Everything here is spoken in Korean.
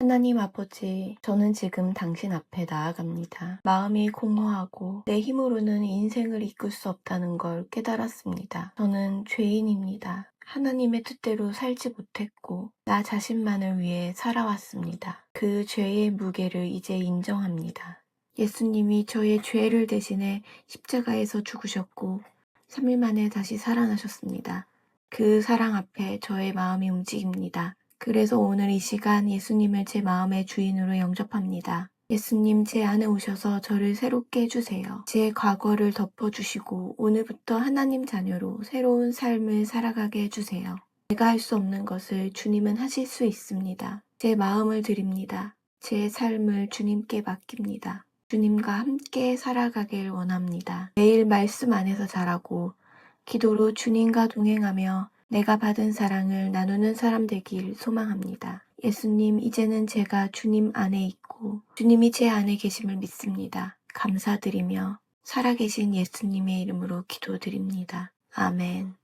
하나님 아버지, 저는 지금 당신 앞에 나아갑니다. 마음이 공허하고 내 힘으로는 인생을 이끌 수 없다는 걸 깨달았습니다. 저는 죄인입니다. 하나님의 뜻대로 살지 못했고 나 자신만을 위해 살아왔습니다. 그 죄의 무게를 이제 인정합니다. 예수님이 저의 죄를 대신해 십자가에서 죽으셨고 3일 만에 다시 살아나셨습니다. 그 사랑 앞에 저의 마음이 움직입니다. 그래서 오늘 이 시간 예수님을 제 마음의 주인으로 영접합니다. 예수님 제 안에 오셔서 저를 새롭게 해주세요. 제 과거를 덮어주시고 오늘부터 하나님 자녀로 새로운 삶을 살아가게 해주세요. 제가 할 수 없는 것을 주님은 하실 수 있습니다. 제 마음을 드립니다. 제 삶을 주님께 맡깁니다. 주님과 함께 살아가길 원합니다. 매일 말씀 안에서 자라고 기도로 주님과 동행하며 내가 받은 사랑을 나누는 사람 되길 소망합니다. 예수님, 이제는 제가 주님 안에 있고 주님이 제 안에 계심을 믿습니다. 감사드리며 살아계신 예수님의 이름으로 기도드립니다. 아멘.